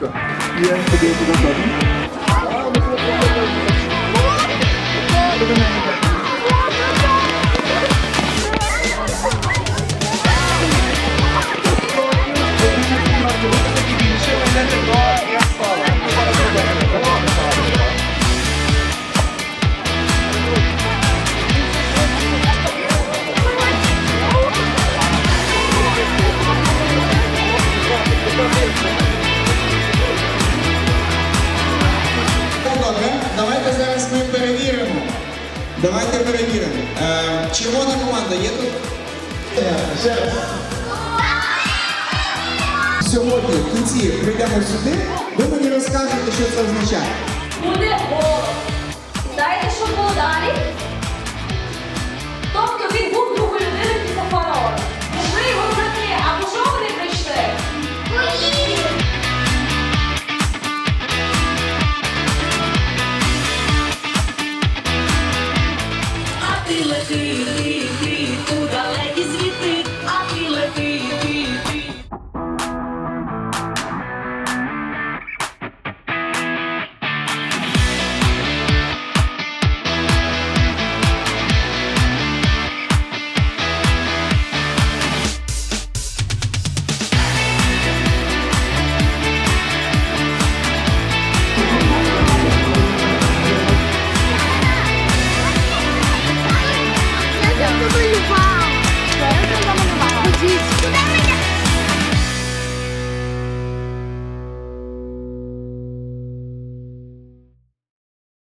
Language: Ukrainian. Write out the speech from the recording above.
So, yeah, again. Давайте перевіримо. Е, червона команда є тут? Сьогодні в кінці прийдемо сюди, ви мені розкажете, що це означає. Буде голод. Дайте, що було далі? Timothy.